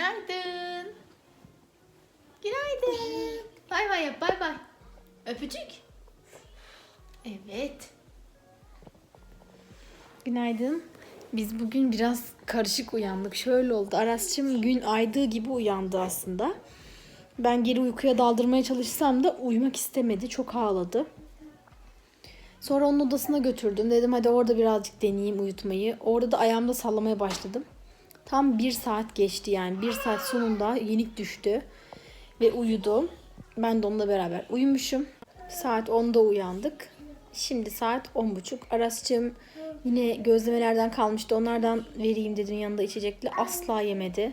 Günaydın. Günaydın. Bay bay yap bay bay. Öpücük. Evet. Günaydın. Biz bugün biraz karışık uyandık. Şöyle oldu. Aras'cığım gün aydığı gibi uyandı aslında. Ben geri uykuya daldırmaya çalışsam da uyumak istemedi. Çok ağladı. Sonra onun odasına götürdüm. Dedim hadi orada birazcık deneyeyim uyutmayı. Orada da ayağımda sallamaya başladım. Tam bir saat geçti yani. Bir saat sonunda yenik düştü. Ve uyudu. Ben de onunla beraber uyumuşum. Saat 10'da uyandık. Şimdi saat 10.30. Aras'cığım yine gözlemelerden kalmıştı. Onlardan vereyim dedim yanında içecekli. Asla yemedi.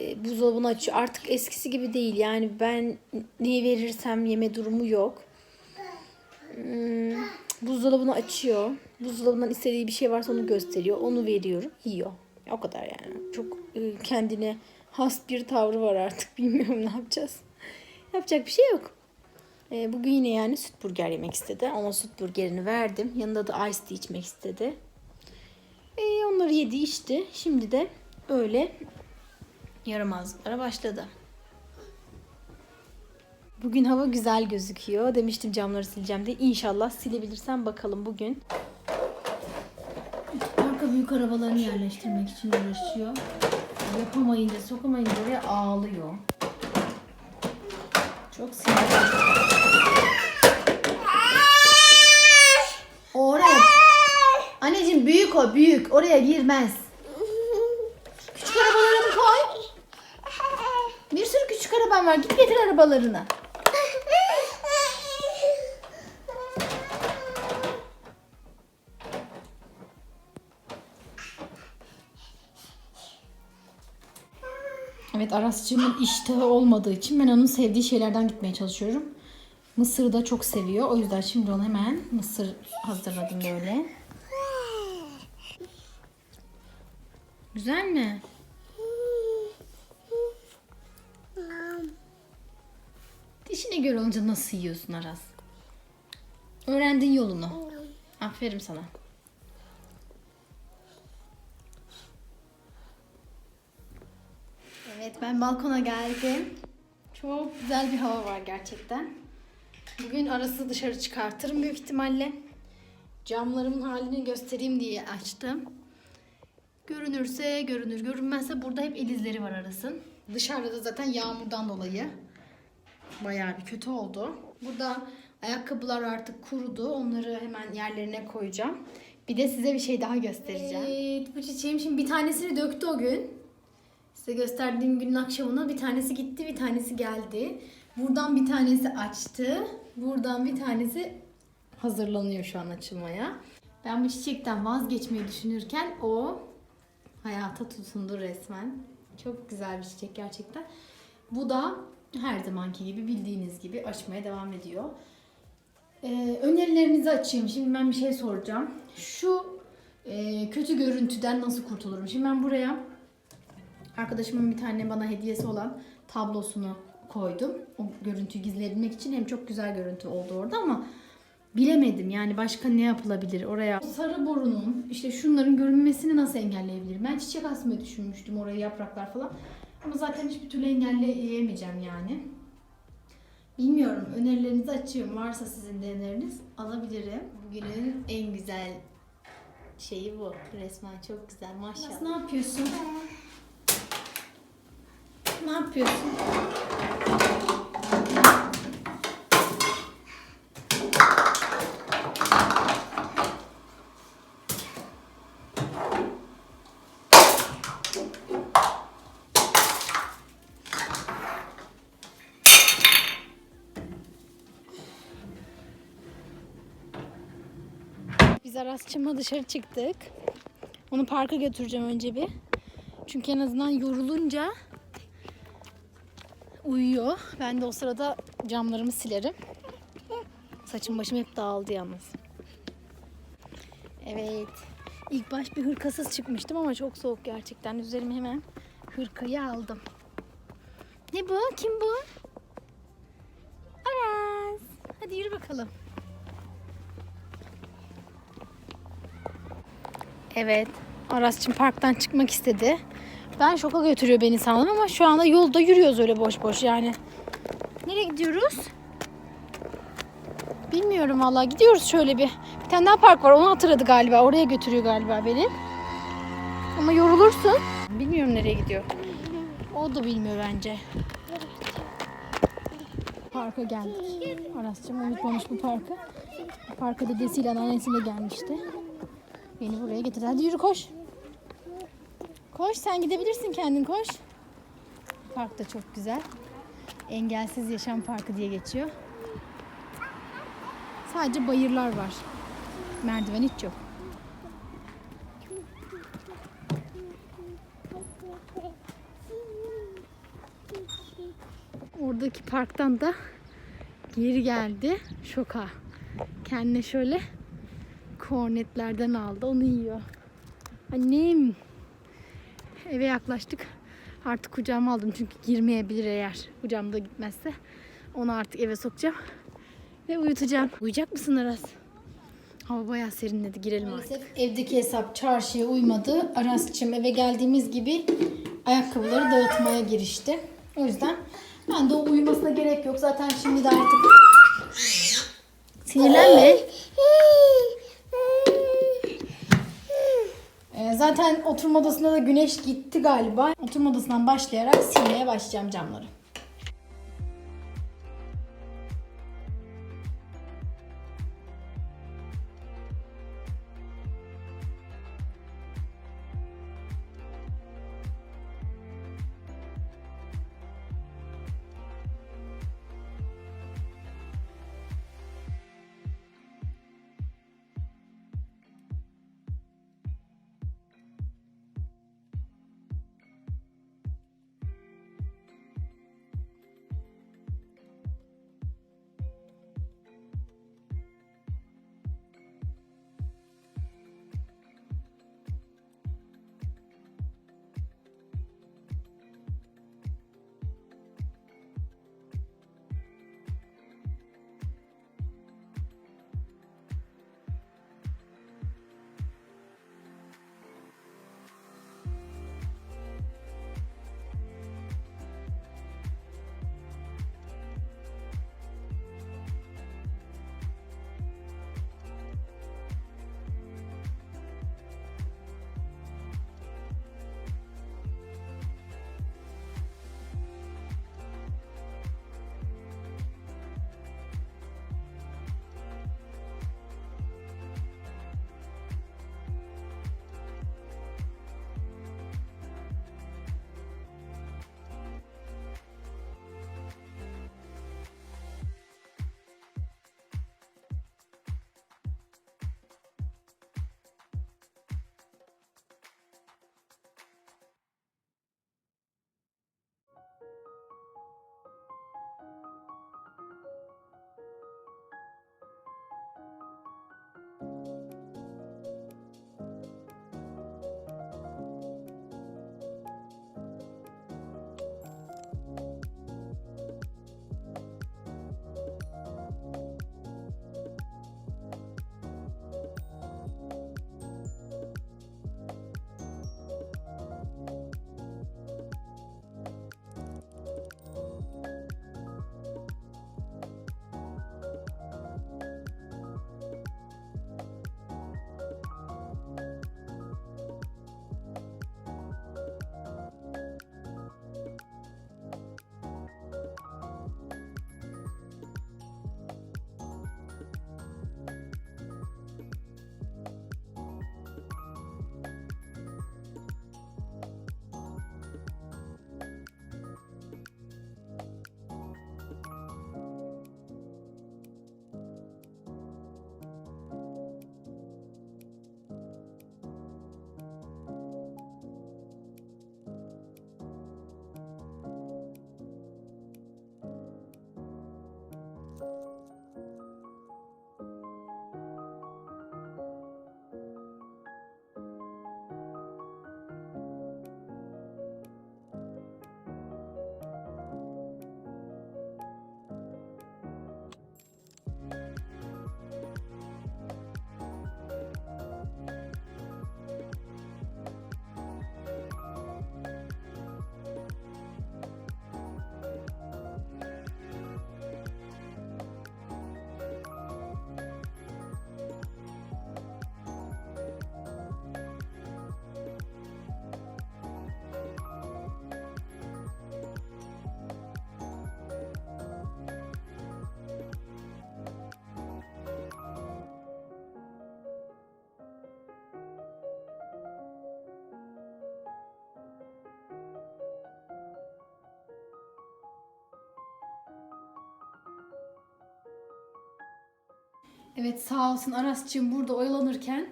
E, buzdolabını açıyor. Artık eskisi gibi değil. Yani ben ne verirsem yeme durumu yok. Hmm, buzdolabını açıyor. Buzdolabından istediği bir şey varsa onu gösteriyor. Onu veriyorum. Yiyor. O kadar yani. Çok e, kendine has bir tavrı var artık. Bilmiyorum ne yapacağız. Yapacak bir şey yok. E, bugün yine yani süt burger yemek istedi. Ona süt burgerini verdim. Yanında da ice tea içmek istedi. E, onları yedi içti. Şimdi de öyle yaramazlıklara başladı. Bugün hava güzel gözüküyor. Demiştim camları sileceğim diye. İnşallah silebilirsem bakalım bugün. Büyük arabalarını yerleştirmek için uğraşıyor. Yapamayınca, sokamayınca oraya ağlıyor. Çok sinirli. Oraya. Anneciğim büyük o büyük. Oraya girmez. Küçük arabalarını koy. Bir sürü küçük araban var. Git getir arabalarını. Evet Aras'cığımın iştahı olmadığı için ben onun sevdiği şeylerden gitmeye çalışıyorum. Mısırı da çok seviyor. O yüzden şimdi ona hemen mısır hazırladım böyle. Güzel mi? Dişine göre olunca nasıl yiyorsun Aras? Öğrendin yolunu. Aferin sana. Ben balkona geldim. Çok güzel bir hava var gerçekten. Bugün arası dışarı çıkartırım büyük ihtimalle. Camlarımın halini göstereyim diye açtım. Görünürse görünür, görünmezse burada hep elizleri var arasın. Dışarıda da zaten yağmurdan dolayı bayağı bir kötü oldu. Burada ayakkabılar artık kurudu. Onları hemen yerlerine koyacağım. Bir de size bir şey daha göstereceğim. Evet, bu çiçeğim şimdi bir tanesini döktü o gün. Size gösterdiğim günün akşamına bir tanesi gitti, bir tanesi geldi. Buradan bir tanesi açtı. Buradan bir tanesi hazırlanıyor şu an açılmaya. Ben bu çiçekten vazgeçmeyi düşünürken o hayata tutundu resmen. Çok güzel bir çiçek gerçekten. Bu da her zamanki gibi bildiğiniz gibi açmaya devam ediyor. Ee, önerilerinizi açayım. Şimdi ben bir şey soracağım. Şu e, kötü görüntüden nasıl kurtulurum? Şimdi ben buraya arkadaşımın bir tane bana hediyesi olan tablosunu koydum. O görüntüyü gizleyebilmek için hem çok güzel görüntü oldu orada ama bilemedim yani başka ne yapılabilir oraya. Sarı borunun işte şunların görünmesini nasıl engelleyebilirim? Ben çiçek asmayı düşünmüştüm oraya yapraklar falan. Ama zaten hiçbir türlü engelleyemeyeceğim yani. Bilmiyorum. Önerilerinizi açıyorum. Varsa sizin de öneriniz alabilirim. Bugünün en güzel şeyi bu. Resmen çok güzel. Maşallah. Ne yapıyorsun? Ne yapıyorsun? Biz Aras'cığımla dışarı çıktık. Onu parka götüreceğim önce bir. Çünkü en azından yorulunca uyuyor. Ben de o sırada camlarımı silerim. Saçım başım hep dağıldı yalnız. Evet. İlk baş bir hırkasız çıkmıştım ama çok soğuk gerçekten. Üzerime hemen hırkayı aldım. Ne bu? Kim bu? Aras. Hadi yürü bakalım. Evet. Aras'cığım parktan çıkmak istedi. Ben şoka götürüyor beni sandım ama şu anda yolda yürüyoruz öyle boş boş yani. Nereye gidiyoruz? Bilmiyorum valla. Gidiyoruz şöyle bir. Bir tane daha park var. Onu hatırladı galiba. Oraya götürüyor galiba beni. Ama yorulursun. Bilmiyorum nereye gidiyor. O da bilmiyor bence. Parka geldik. Aras'cığım unutmamış bu parkı. Parka dedesiyle anneannesiyle gelmişti. Beni buraya getirdi. Hadi yürü koş. Koş sen gidebilirsin kendin koş. Park da çok güzel. Engelsiz Yaşam Parkı diye geçiyor. Sadece bayırlar var. Merdiven hiç yok. Oradaki parktan da geri geldi. Şoka. Kendine şöyle kornetlerden aldı. Onu yiyor. Annem. Eve yaklaştık. Artık kucağıma aldım çünkü girmeyebilir eğer kucağımda gitmezse. Onu artık eve sokacağım. Ve uyutacağım. Uyuyacak mısın Aras? Hava bayağı serinledi. Girelim artık. Evdeki hesap çarşıya uymadı. Aras'cığım eve geldiğimiz gibi ayakkabıları dağıtmaya girişti. O yüzden ben de o uyumasına gerek yok. Zaten şimdi de artık sinirlenme. Zaten oturma odasında da güneş gitti galiba. Oturma odasından başlayarak silmeye başlayacağım camları. Evet sağ olsun Aras'cığım burada oyalanırken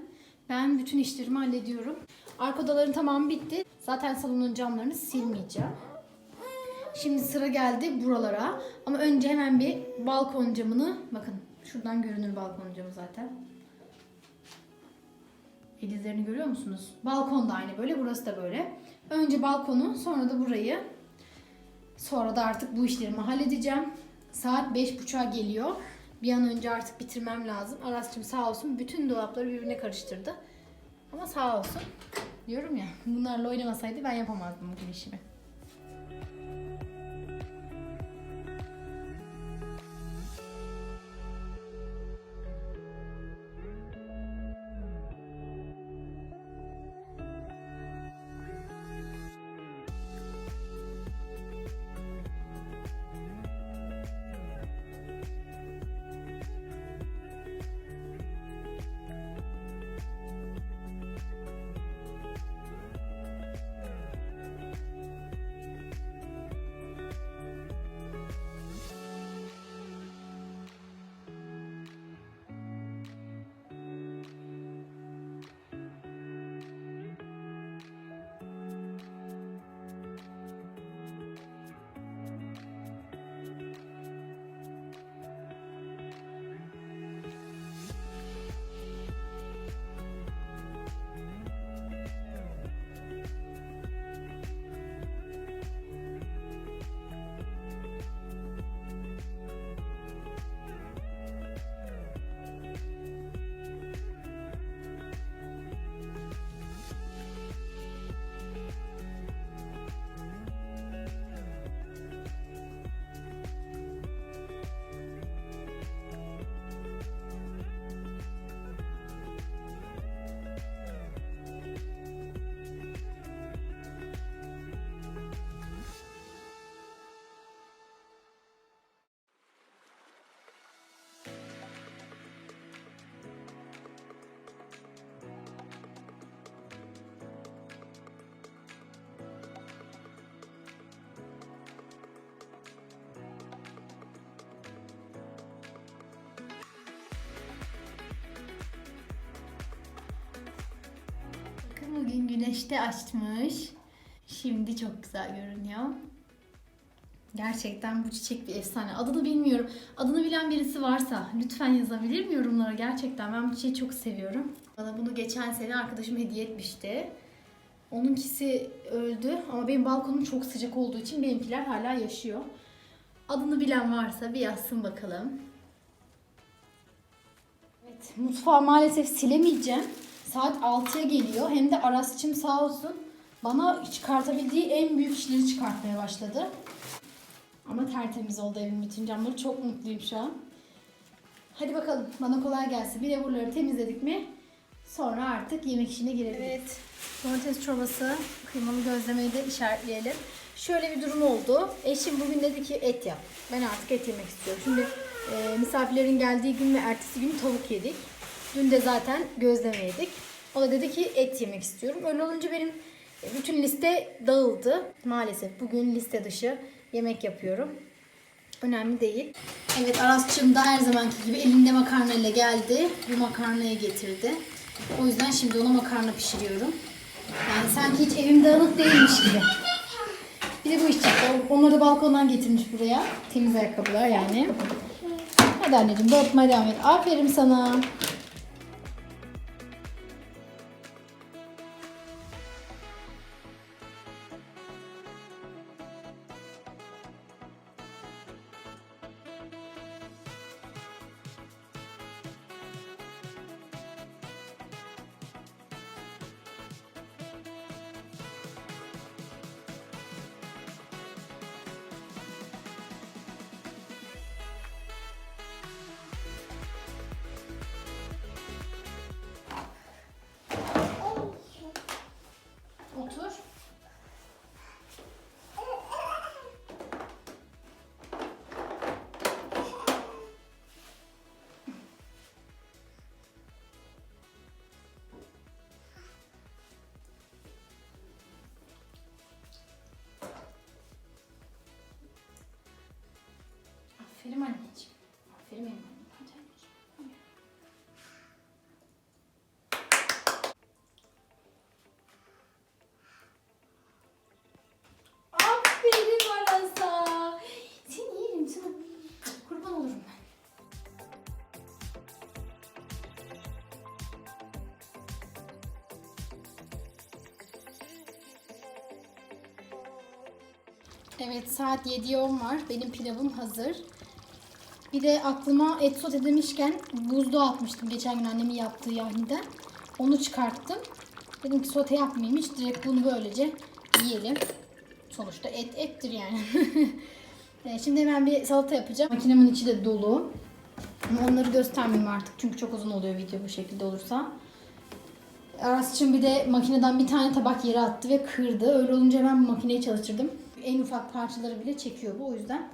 ben bütün işlerimi hallediyorum. Arka odaların tamamı bitti. Zaten salonun camlarını silmeyeceğim. Şimdi sıra geldi buralara. Ama önce hemen bir balkon camını bakın şuradan görünür balkon camı zaten. Filizlerini görüyor musunuz? Balkon da aynı böyle, burası da böyle. Önce balkonu, sonra da burayı. Sonra da artık bu işlerimi halledeceğim. Saat 5.30'a geliyor. Bir an önce artık bitirmem lazım. Aras'cığım sağ olsun bütün dolapları birbirine karıştırdı. Ama sağ olsun. Diyorum ya bunlarla oynamasaydı ben yapamazdım bugün işimi. Güneşte açmış. Şimdi çok güzel görünüyor. Gerçekten bu çiçek bir efsane. Adını bilmiyorum. Adını bilen birisi varsa lütfen yazabilir mi yorumlara? Gerçekten ben bu çiçeği çok seviyorum. Bana bunu geçen sene arkadaşım hediye etmişti. Onunkisi öldü ama benim balkonum çok sıcak olduğu için benimkiler hala yaşıyor. Adını bilen varsa bir yazsın bakalım. Evet, mutfağı maalesef silemeyeceğim. Saat 6'ya geliyor. Hem de Aras'cığım sağ olsun bana çıkartabildiği en büyük işleri çıkartmaya başladı. Ama tertemiz oldu evin bütün camları. Çok mutluyum şu an. Hadi bakalım bana kolay gelsin. Bir buraları temizledik mi sonra artık yemek işine girelim. Evet. Domates çorbası, kıymalı gözlemeyi de işaretleyelim. Şöyle bir durum oldu. Eşim bugün dedi ki et yap. Ben artık et yemek istiyorum. Şimdi e, misafirlerin geldiği gün ve ertesi gün tavuk yedik. Dün de zaten gözleme yedik. O da dedi ki et yemek istiyorum. Öyle olunca benim bütün liste dağıldı. Maalesef bugün liste dışı yemek yapıyorum. Önemli değil. Evet Aras'cığım da her zamanki gibi elinde makarnayla geldi. Bu makarnayı getirdi. O yüzden şimdi ona makarna pişiriyorum. Yani sanki hiç evim dağınık değilmiş gibi. Bir de bu iş çıktı. Onları da balkondan getirmiş buraya. Temiz ayakkabılar yani. Hadi anneciğim dağıtmaya devam et. Aferin sana. Aferin anneciğim. Aferin benim annem. Evet saat 7.10 var. Benim pilavım hazır. Bir de aklıma et sote demişken buzluğa atmıştım geçen gün annemin yaptığı yahniden. Onu çıkarttım. Dedim ki sote yapmayayım hiç direkt bunu böylece yiyelim. Sonuçta et ettir yani. E, Şimdi hemen bir salata yapacağım. Makinemin içi de dolu. Ama onları göstermeyeyim artık çünkü çok uzun oluyor video bu şekilde olursa. Aras için bir de makineden bir tane tabak yere attı ve kırdı. Öyle olunca bu makineyi çalıştırdım. En ufak parçaları bile çekiyor bu. O yüzden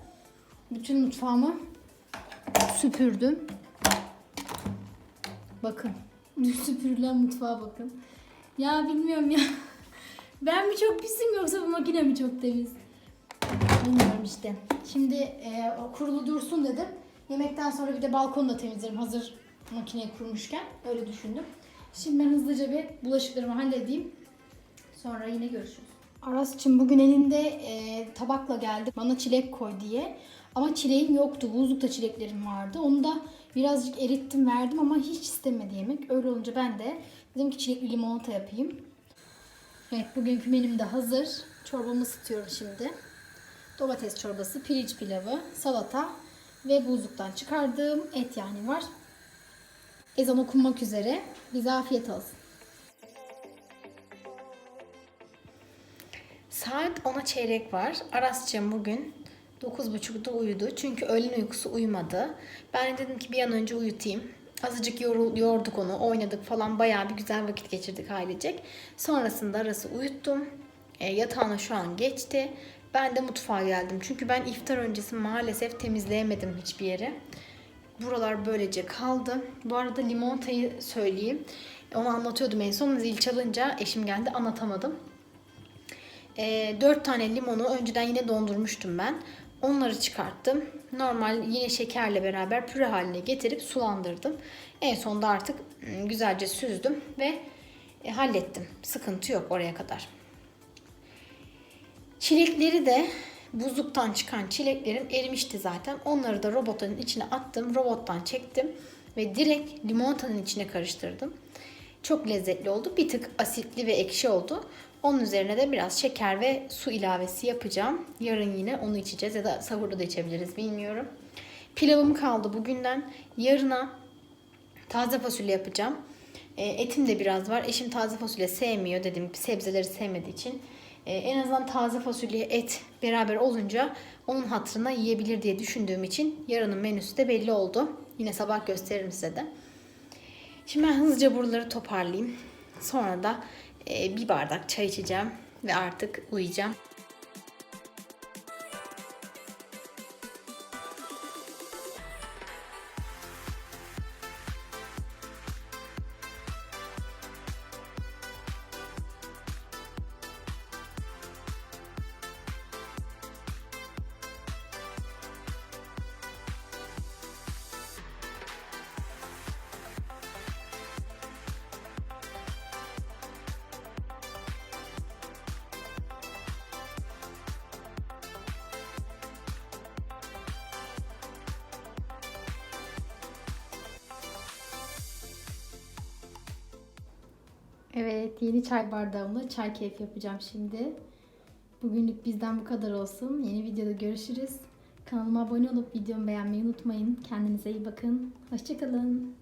bütün mutfağımı süpürdüm. Bakın. Süpürülen mutfağa bakın. Ya bilmiyorum ya. Ben mi çok pisim yoksa bu makine mi çok temiz? Bilmiyorum işte. Şimdi e, kurulu dursun dedim. Yemekten sonra bir de balkonu da temizlerim hazır makineye kurmuşken. Öyle düşündüm. Şimdi ben hızlıca bir bulaşıklarımı halledeyim. Sonra yine görüşürüz. Aras için bugün elinde e, tabakla geldi. Bana çilek koy diye. Ama çileğim yoktu. Buzlukta çileklerim vardı. Onu da birazcık erittim verdim ama hiç istemedi yemek. Öyle olunca ben de dedim ki çilekli limonata yapayım. Evet bugünkü menüm de hazır. Çorbamı ısıtıyorum şimdi. Domates çorbası, pirinç pilavı, salata ve buzluktan çıkardığım et yani var. Ezan okunmak üzere. Bize afiyet olsun. Saat 10'a çeyrek var. Arasçığım bugün 9.30'da uyudu. Çünkü öğlen uykusu uyumadı. Ben de dedim ki bir an önce uyutayım. Azıcık yorul, yorduk onu, oynadık falan. Bayağı bir güzel vakit geçirdik ailecek. Sonrasında Aras'ı uyuttum. E, yatağına şu an geçti. Ben de mutfağa geldim. Çünkü ben iftar öncesi maalesef temizleyemedim hiçbir yeri. Buralar böylece kaldı. Bu arada limonatayı söyleyeyim. Onu anlatıyordum en son. Zil çalınca eşim geldi anlatamadım. E, 4 tane limonu önceden yine dondurmuştum ben. Onları çıkarttım. Normal yine şekerle beraber püre haline getirip sulandırdım. En sonunda artık ım, güzelce süzdüm ve e, hallettim. Sıkıntı yok oraya kadar. Çilekleri de buzluktan çıkan çileklerim erimişti zaten. Onları da robotun içine attım. Robottan çektim ve direkt limonatanın içine karıştırdım. Çok lezzetli oldu. Bir tık asitli ve ekşi oldu. Onun üzerine de biraz şeker ve su ilavesi yapacağım. Yarın yine onu içeceğiz ya da sahurda da içebiliriz bilmiyorum. Pilavım kaldı bugünden. Yarına taze fasulye yapacağım. E, etim de biraz var. Eşim taze fasulye sevmiyor dedim. Sebzeleri sevmediği için. E, en azından taze fasulye, et beraber olunca onun hatırına yiyebilir diye düşündüğüm için yarının menüsü de belli oldu. Yine sabah gösteririm size de. Şimdi ben hızlıca buraları toparlayayım. Sonra da bir bardak çay içeceğim ve artık uyuyacağım. Evet, yeni çay bardağımla çay keyfi yapacağım şimdi. Bugünlük bizden bu kadar olsun. Yeni videoda görüşürüz. Kanalıma abone olup videomu beğenmeyi unutmayın. Kendinize iyi bakın. Hoşçakalın.